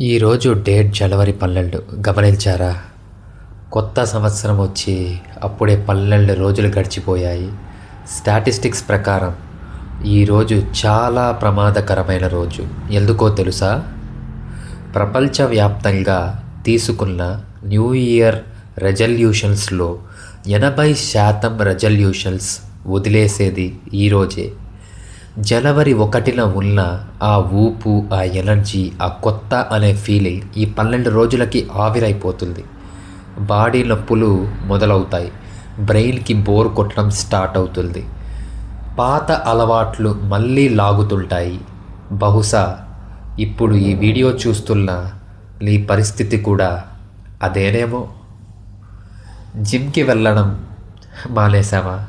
ఈరోజు డేట్ జనవరి పన్నెండు. గమనించారా? కొత్త సంవత్సరం వచ్చి అప్పుడే పన్నెండు రోజులు గడిచిపోయాయి. స్టాటిస్టిక్స్ ప్రకారం ఈరోజు చాలా ప్రమాదకరమైన రోజు. ఎందుకో తెలుసా? ప్రపంచవ్యాప్తంగా తీసుకున్న న్యూ ఇయర్ రెజల్యూషన్స్లో ఎనభై శాతం రెజల్యూషన్స్ వదిలేసేది ఈరోజే జనవరి ఒకటిన ఉన్న ఆ ఊపు ఆ ఎనర్జీ ఆ కొత్త అనే ఫీలింగ్ ఈ పన్నెండు రోజులకి ఆవిరైపోతుంది. బాడీ నొప్పులు మొదలవుతాయి. బ్రెయిన్కి బోర్ కొట్టడం స్టార్ట్ అవుతుంది. పాత అలవాట్లు మళ్ళీ లాగుతుంటాయి. బహుశా ఇప్పుడు ఈ వీడియో చూస్తున్న నీ పరిస్థితి కూడా అదేనేమో? జిమ్కి వెళ్ళడం మానేసావా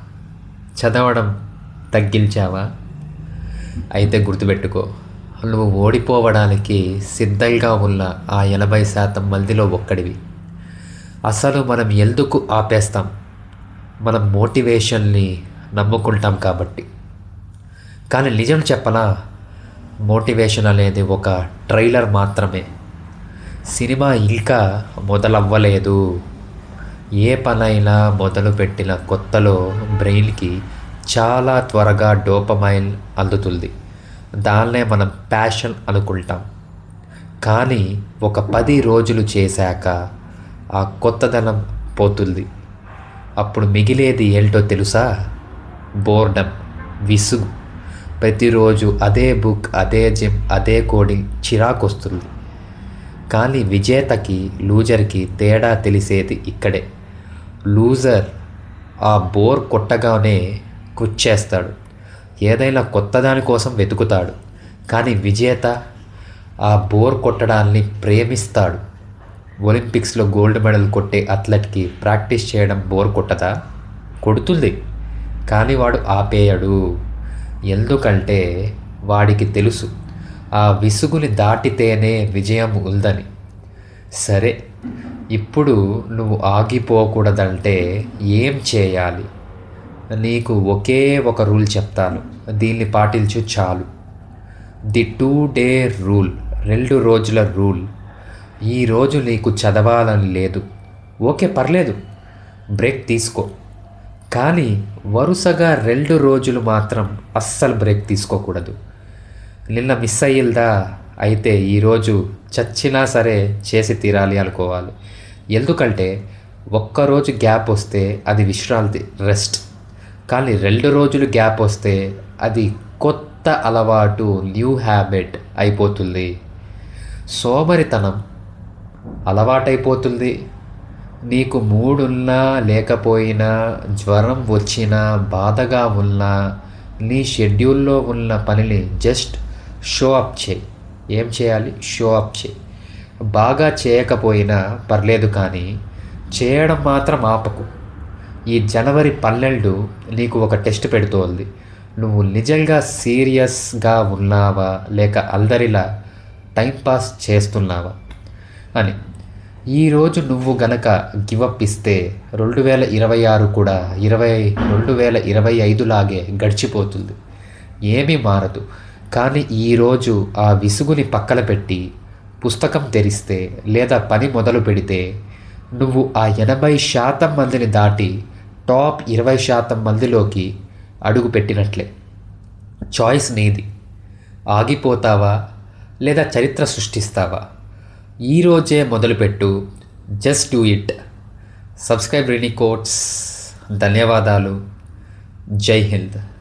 చదవడం తగ్గించావా? అయితే గుర్తుపెట్టుకో నువ్వు ఓడిపోవడానికి సిద్ధంగా ఉన్న ఆ ఎనభై శాతం మందిలో ఒక్కడివి. అసలు మనం ఎందుకు ఆపేస్తాం? మనం మోటివేషన్ని నమ్ముకుంటాం కాబట్టి. కానీ నిజం చెప్పనా? మోటివేషన్ అనేది ఒక ట్రైలర్ మాత్రమే. సినిమా ఇంకా మొదలవ్వలేదు. ఏ పనైనా మొదలుపెట్టిన కొత్తలో బ్రెయిన్కి చాలా త్వరగా డోపమైన్ అందుతుంది. దాన్నే మనం ప్యాషన్ అనుకుంటాం. కానీ ఒక పది రోజులు చేశాక ఆ కొత్తదనం పోతుంది. అప్పుడు మిగిలేది ఏంటో తెలుసా? బోర్డమ్ విసుగు. ప్రతిరోజు అదే బుక్ అదే జిమ్ అదే కోడింగ్ చిరాకు వస్తుంది కానీ విజేతకి లూజర్కి తేడా తెలిసేది ఇక్కడే. లూజర్ ఆ బోర్ కొట్టగానే కుచ్చేస్తాడు. ఏదైనా కొత్తదాని కోసం వెతుకుతాడు. కానీ విజేత ఆ బోర్ కొట్టడాన్ని ప్రేమిస్తాడు. ఒలింపిక్స్లో గోల్డ్ మెడల్ కొట్టే అథ్లెట్కి ప్రాక్టీస్ చేయడం బోర్ కొట్టదా? కొడుతుంది. కానీ వాడు ఆపేయడు. ఎందుకంటే వాడికి తెలుసు ఆ విసుగుని దాటితేనే విజయం ఉందని. సరే ఇప్పుడు నువ్వు ఆగిపోకూడదంటే ఏం చేయాలి? నీకు ఒకే ఒక రూల్ చెప్తాను. దీన్ని పాటించు చాలు. ది టూ డే రూల్ రెండు రోజుల రూల్. ఈరోజు నీకు చదవాలని లేదు. ఓకే పర్లేదు. బ్రేక్ తీసుకో. కానీ వరుసగా రెండు రోజులు మాత్రం అస్సలు బ్రేక్ తీసుకోకూడదు. నిన్న మిస్ అయ్యిందా? అయితే ఈరోజు చచ్చినా సరే చేసి తీరాలి అనుకోవాలి. ఎందుకంటే ఒక్కరోజు గ్యాప్ వస్తే అది విశ్రాంతి రెస్ట్. కానీ రెండు రోజులు గ్యాప్ వస్తే అది కొత్త అలవాటు న్యూ హ్యాబిట్ అయిపోతుంది. సోమరితనం అలవాటైపోతుంది. నీకు మూడున్నా లేకపోయినా జ్వరం వచ్చినా బాధగా ఉన్నా నీ షెడ్యూల్లో ఉన్న పనిని జస్ట్ షో అప్ చేయి. ఏం చేయాలి? షో అప్ చేయి. బాగా చేయకపోయినా పర్లేదు కానీ చేయడం మాత్రం ఆపకు. ఈ జనవరి పన్నెండు నీకు ఒక టెస్ట్ పెడుతోంది. నువ్వు నిజంగా సీరియస్గా ఉన్నావా? లేక అల్దరిలా టైంపాస్ చేస్తున్నావా? అని. ఈరోజు నువ్వు గనక గివప్ ఇస్తే రెండు వేల ఇరవై ఆరు కూడా ఇరవై రెండు వేల ఇరవై ఐదులాగే గడిచిపోతుంది. ఏమీ మారదు. కానీ ఈరోజు ఆ విసుగుని పక్కన పెట్టి పుస్తకం తెరిస్తే లేదా పని మొదలు పెడితే నువ్వు ఆ ఎనభై శాతం మందిని దాటి టాప్ ఇరవై శాతం మందిలోకి అడుగు పెట్టినట్లే. చాయిస్ నీది. ఆగిపోతావా? లేదా చరిత్ర సృష్టిస్తావా? ఈరోజే మొదలుపెట్టు. Just do it. Subscribe rainy quotes ధన్యవాదాలు. జై హింద్.